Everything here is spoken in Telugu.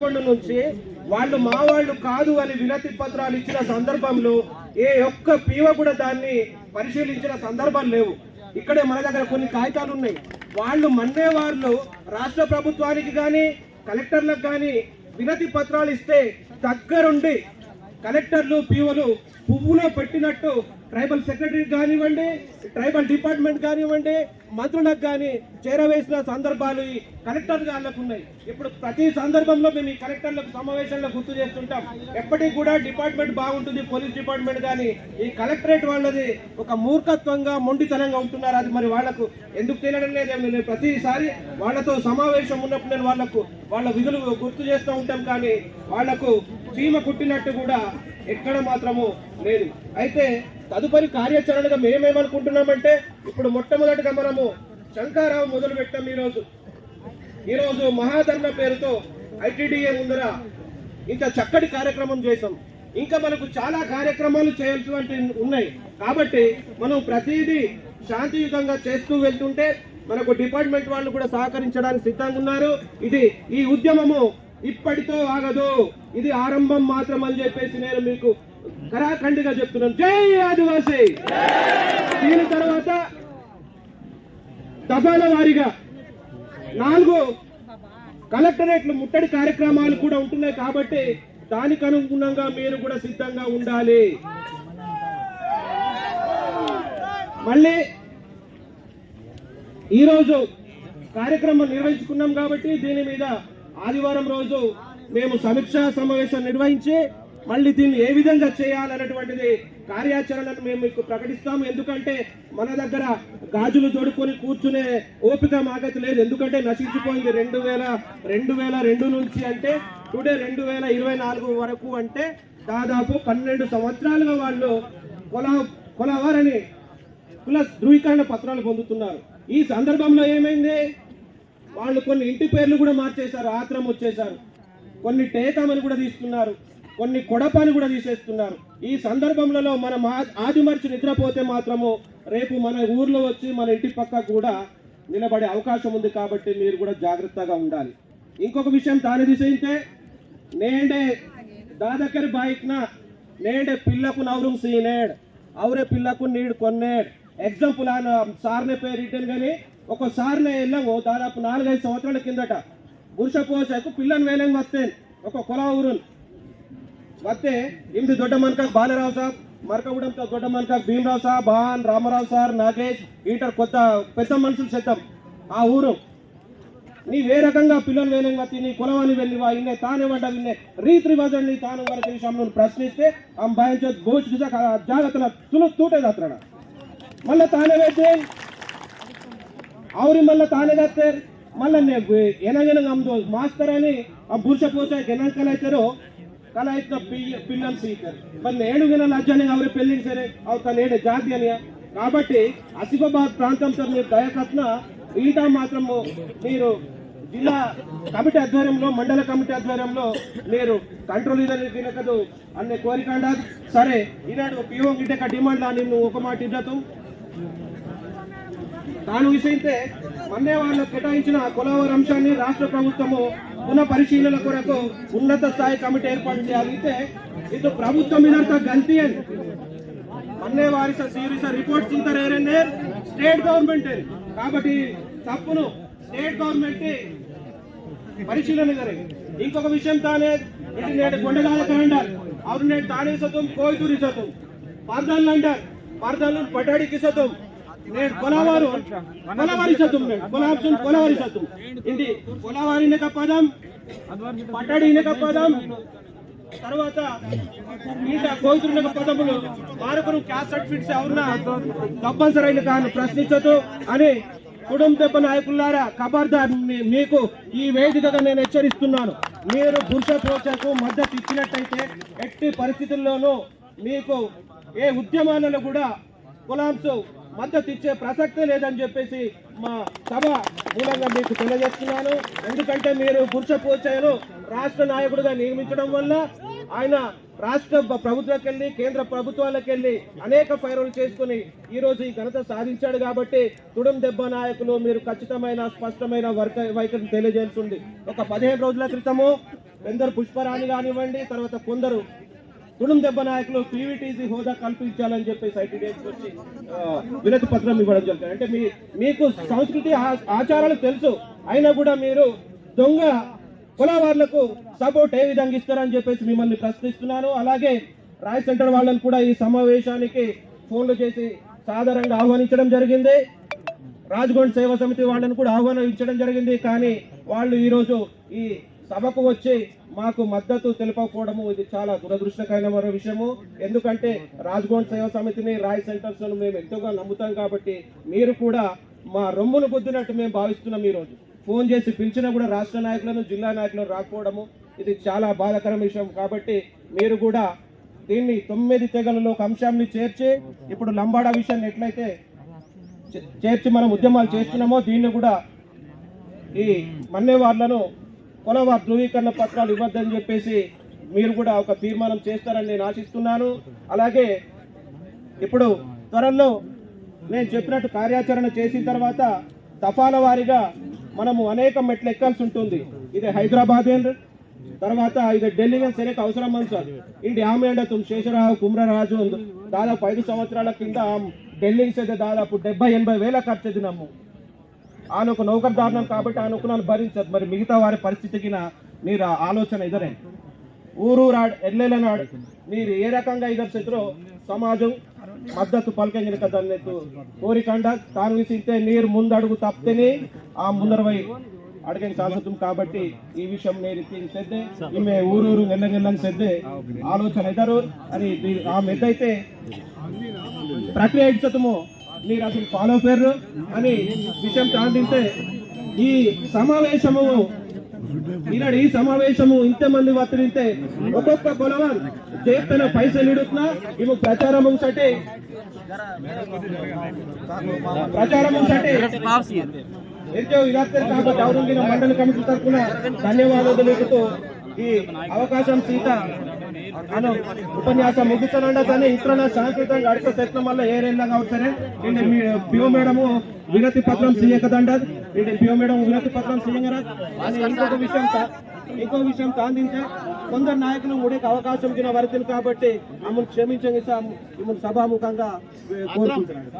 నుంచి వాళ్ళు మా వాళ్ళు కాదు అని వినతి పత్రాలు ఇచ్చిన సందర్భంలో ఏ ఒక్క పీవ కూడా దాన్ని పరిశీలించిన సందర్భాలు లేవు. ఇక్కడే మన దగ్గర కొన్ని కాగితాలు ఉన్నాయి. వాళ్ళు మన్నే వాళ్ళు రాష్ట్ర ప్రభుత్వానికి కానీ కలెక్టర్లకు కానీ వినతి పత్రాలు ఇస్తే దగ్గరుండి కలెక్టర్లు పీవలు పువ్వులో పెట్టినట్టు ట్రైబల్ సెక్రటరీ కానివ్వండి ట్రైబల్ డిపార్ట్మెంట్ కానివ్వండి మంత్రులకు కానీ చేరవేసిన సందర్భాలు ఈ కలెక్టర్ గారులకు ఉన్నాయి. ఇప్పుడు ప్రతి సందర్భంలో మేము ఈ కలెక్టర్లకు సమావేశంలో గుర్తు చేస్తుంటాం. ఎప్పటికి కూడా డిపార్ట్మెంట్ బాగుంటుంది పోలీస్ డిపార్ట్మెంట్ కానీ. ఈ కలెక్టరేట్ వాళ్ళది ఒక మూర్ఖత్వంగా మొండితనంగా ఉంటున్నారు. అది మరి వాళ్ళకు ఎందుకు తెలియడం లేదు నేను ప్రతిసారి వాళ్ళతో సమావేశం ఉన్నప్పుడు నేను వాళ్ళకు వాళ్ళ విధులు గుర్తు చేస్తూ ఉంటాం కానీ వాళ్ళకు చీమ కుట్టినట్టు కూడా ఎక్కడ మాత్రము లేదు. అయితే తదుపరి కార్యాచరణగా మేమేమనుకుంటున్నామంటే ఇప్పుడు మొట్టమొదటిగా మనము శంకారావు మొదలు పెట్టాం ఈరోజు. ఈరోజు మహాధర్మ పేరుతో ఐటీడీఏ ముందర ఇంత చక్కటి కార్యక్రమం చేసాం ఇంకా మనకు చాలా కార్యక్రమాలు చేయాల్సినటువంటి ఉన్నాయి. కాబట్టి మనం ప్రతిదీ శాంతియుతంగా చేస్తూ వెళ్తుంటే మనకు డిపార్ట్మెంట్ వాళ్ళు కూడా సహకరించడానికి సిద్ధంగా ఉన్నారు. ఇది ఈ ఉద్యమము ఇప్పటితో ఆగదు. ఇది ఆరంభం మాత్రం అని చెప్పేసి నేను మీకు కరాఖండిగా చెప్తున్నాను. జై ఆదివాసీ! దీని తర్వాత దఫాల వారీగా నాలుగు కలెక్టరేట్లు ముట్టడి కార్యక్రమాలు కూడా ఉంటున్నాయి కాబట్టి దానికి అనుగుణంగా మీరు కూడా సిద్ధంగా ఉండాలి. మళ్ళీ ఈరోజు కార్యక్రమం నిర్వహించుకున్నాం కాబట్టి దీని మీద ఆదివారం రోజు మేము సమీక్షా సమావేశం నిర్వహించి మళ్ళీ దీన్ని ఏ విధంగా చేయాలన్నటువంటిది కార్యాచరణను మేము మీకు ప్రకటిస్తాము. ఎందుకంటే మన దగ్గర గాజులు తొడుక్కొని కూర్చునే ఓపిక మాకైతే లేదు. ఎందుకంటే నశించిపోయింది రెండు వేల రెండు వేల రెండు నుంచి అంటే టుడే రెండు వేల ఇరవై నాలుగు వరకు అంటే దాదాపు పన్నెండు సంవత్సరాలుగా వాళ్ళు కొల కొలవారని కుల ధృవీకరణ పత్రాలు పొందుతున్నారు. ఈ సందర్భంలో ఏమైంది? వాళ్ళు కొన్ని ఇంటి పేర్లు కూడా మార్చేశారు ఆత్రం వచ్చేశారు. కొన్ని టేకమని కూడా తీసుకున్నారు. కొన్ని కొడపాలు కూడా తీసేస్తున్నారు. ఈ సందర్భంలో మనం ఆదిమర్చి నిద్రపోతే మాత్రము రేపు మన ఊర్లో వచ్చి మన ఇంటి పక్క కూడా నిలబడే అవకాశం ఉంది కాబట్టి మీరు కూడా జాగ్రత్తగా ఉండాలి. ఇంకొక విషయం తాను తీసేంటే నేడే దాదకర్ బాయిక్న నేడే పిల్లకు నవరు సీనేడ్ అవరే పిల్లకు నీడు కొన్నేడ్. ఎగ్జాంపుల్ ఆయన సార్నే పేరు ఇట్టాను కానీ ఒక సార్నే వెళ్ళాము దాదాపు నాలుగైదు సంవత్సరాల కిందట పురుష పోషకు పిల్లని వేలంగా వస్తాను ఒక కొల ఊరును. వస్తే ఇమిది దొడ్డ మనక బాలరావు సాబ్ మరకగూడెంతో దొడ్డ మనక భీమరావు సాబ్ భాన్ రామారావు సార్ నాగేష్ ఈటర్ కొత్త పెద్ద మనుషులు సిద్ధం ఆ ఊరు నీవే రకంగా పిల్లలు వేలంగా తిని కులవాని వెళ్ళివా ఇన్నే తానే వంట విన్నే రీతి రివాజండి తాను వరకు విషయంలో ప్రశ్నిస్తే ఆ భయం బోచ్ జాగ్రత్తల సులు తూటే దాత్రణ మళ్ళీ తానే వేస్తే ಅವ್ರಿ ಮಲ್ಲ ತಾನೇ ಗತ್ತೇರ್ ಮಲ್ಲ ಏನಾಗೇನ ನಮ್ದು ಮಾಸ್ತರ್ అని ఆ బుర్ష పోచా గెనాం కలైతారో ಕಲಾಯಿತ పిల్లలు సీతారు మరి ఏడు గిన్నెల అజ్జని అవరి పెళ్ళింది సరే అవు తన ఏడు జాతి అని కాబట్టి ఆసిఫాబాద్ ప్రాంతంతో మీరు దయకత్న ఈటా మాత్రము మీరు జిల్లా కమిటీ ఆధ్వర్యంలో మండల కమిటీ ఆధ్వర్యంలో మీరు కంట్రోల్ ఇదని తినకదు అనే కోరిక సరే ఈనాడు పిఓ గిడ్డక డిమాండ్ నిన్ను ఒక మాట ఇద్దతు తాను విషయితే మన్నే వాళ్ళు కేటాయించిన కులవర అంశాన్ని రాష్ట్ర ప్రభుత్వము పునః పరిశీలన కొరకు ఉన్నత స్థాయి కమిటీ ఏర్పాటు చేయాలి ఇది ప్రభుత్వం ఇదంతా గల్తీ అని. మన్నే వారి సీరియస్ రిపోర్ట్ చింతారు స్టేట్ గవర్నమెంట్ కాబట్టి తప్పును స్టేట్ గవర్నమెంట్ పరిశీలన జరిగింది ఇంకొక విషయం తానే ఇటు నేడు కొండగాల అంటారు అవును నేడు తానే సతం కోయితూరి సతం పర్దాలు అంటారు. పార్దాలు పటాడికి సతం నేడు కొలవారు కొలవారి సతం నేడు కొలాప్షన్ కొలవారి సతం ఇది కొలవారినక పదం పటాడినక పదం తర్వాత మిగతా కోయితున్న పదములు మారకులు క్యాస్ట్ సర్టిఫికెట్స్ ఎవరన్నా తప్పనిసరైన కాను ప్రశ్నించదు అని కుటుంబ దెబ్బ నాయకులారా ఖబర్దార్ మీకు ఈ వేదికగా నేను హెచ్చరిస్తున్నాను. మీరు పురుష ప్రోచకు మద్దతు ఇచ్చినట్టయితే ఎట్టి పరిస్థితుల్లోనూ మీకు ఏ ఉద్యమాలలో కూడా కులాంశం మద్దతు ఇచ్చే ప్రసక్తే లేదని చెప్పేసి మా సభ మూలంగా మీకు తెలియజేస్తున్నాను. ఎందుకంటే మీరు పురుష రాష్ట్ర నాయకుడిగా నియమించడం వల్ల ఆయన రాష్ట్ర ప్రభుత్వకెళ్ళి కేంద్ర ప్రభుత్వాలకెళ్ళి అనేక ఫైరులు చేసుకుని ఈరోజు ఈ ఘనత సాధించాడు కాబట్టి తుడం దెబ్బ నాయకులు మీరు ఖచ్చితమైన స్పష్టమైన వర్క వైఖరిని తెలియజేస్తుంది ఒక పదిహేను రోజుల క్రితము కొందరు పుష్పరాణి కానివ్వండి తర్వాత కొందరు తుడుం దెబ్బ నాయకులు పీవీటీసీ హోదా కల్పించాలని చెప్పేసి ఐటీడీఎస్ వచ్చి వినతి పత్రం ఇవ్వడం జరుగుతుంది అంటే మీ మీకు సంస్కృతి ఆ- ఆచారాలు తెలుసు. అయినా కూడా మీరు దొంగ కులవార్లకు సపోర్ట్ ఏ విధంగా ఇస్తారని చెప్పేసి మిమ్మల్ని ప్రశ్నిస్తున్నాను. అలాగే రాయ్ సెంటర్ వాళ్ళని కూడా ఈ సమావేశానికి ఫోన్లు చేసి సాధారణంగా ఆహ్వానించడం జరిగింది. రాజ్గోండ్ సేవా సమితి వాళ్ళని కూడా ఆహ్వానించడం జరిగింది. కానీ వాళ్ళు ఈరోజు ఈ సభకు వచ్చి మాకు మద్దతు తెలుపకపోవడము ఇది చాలా దురదృష్టకరమైన విషయము. ఎందుకంటే రాజ్గోండ్ సేవా సమితిని రాయ్ సెంటర్స్ మేము ఎంతోగా నమ్ముతాం కాబట్టి మీరు కూడా మా రొమ్మును గుద్దినట్టు మేము భావిస్తున్నాం ఈరోజు. ఫోన్ చేసి పిలిచినా కూడా రాష్ట్ర నాయకులను జిల్లా నాయకులను రాకపోవడము ఇది చాలా బాధాకరమైన విషయం. కాబట్టి మీరు కూడా దీన్ని తొమ్మిది తెగలలో ఒక అంశాన్ని చేర్చి ఇప్పుడు లంబాడా విషయాన్ని ఎట్లయితే చే- చేర్చి మనం ఉద్యమాలు చేస్తున్నామో దీన్ని కూడా ఈ మన్నేవార్లను కొలవార్ ధృవీకరణ పత్రాలు ఇవ్వద్దని చెప్పేసి మీరు కూడా ఒక తీర్మానం చేస్తారని నేను ఆశిస్తున్నాను. అలాగే ఇప్పుడు త్వరలో నేను చెప్పినట్టు కార్యాచరణ చేసిన తర్వాత దఫాల వారిగా మనము అనేక మెట్లు ఎక్కాల్సి ఉంటుంది. ఇది హైదరాబాద్ ఏంద్ర తర్వాత ఇది ఢిల్లీ సరే అవసరం అని సార్. ఇంటి ఆమె అండ శేషరావు కుమ్రరాజు దాదాపు ఐదు సంవత్సరాల కింద ఢిల్లీ అయితే దాదాపు డెబ్బై ఎనభై వేల ఖర్చు ఆయన ఒక నౌకర్దారుణం కాబట్టి ఆనొక నన్ను భరించదు. మరి మిగతా వారి పరిస్థితికి మీరు ఆ ఆలోచన ఇదరే ఊరూరాడు ఎల్లెలనాడు మీరు ఏ రకంగా ఎదుర్చిద్రో సమాజం మద్దతు పలకంగిన కదా కోరికండ. తాను విసిస్తే నీరు ముందడుగు తప్పితేనే ఆ ముందరవై అడిగిన సాగుతుంది కాబట్టి ఈ విషయం నేను సెద్దే ఈమె ఊరూరు నెల్లగెల్లని సెద్దే ఆలోచన ఎదరు. అని ఆమె ఆ మెద్దైతే ప్రక్రియ ఇచ్చతము మీరు అసలు ఫాలో పేరు అని విషయం తాండితే ఈ సమావేశము ఈనాడు ఈ సమావేశము ఇంతమంది వత్తిరితే ఒక్కొక్క కొలవన్ చేతన పైసలు ఇడుతున్నా ఇవి ప్రచారం సటే ప్రచారం సటే ఎంతో ఇలాస్తారు కాబట్టి మండలి కమిటీ తరఫున ధన్యవాదాలు తెలుపుతూ ఈ అవకాశం సీత అను ఉపన్యాసం ముగిస్తానండ కానీ ఇతర సాంకేతికంగా అడుక ప్రయత్నం వల్ల ఏ రేందంగా అవుతారే నేను పిఓ మేడము వినతి పత్రం సీయకదండ నేను పిఓ మేడం వినతి పత్రం సీయంగరా ఇంకొక విషయం ఇంకో విషయం కాందించే. కొందరు నాయకులు ఉడేకి అవకాశం కింద వరకులు కాబట్టి అమ్మను క్షమించండి సార్. మిమ్మల్ని సభాముఖంగా కోరుకుంటున్నాను.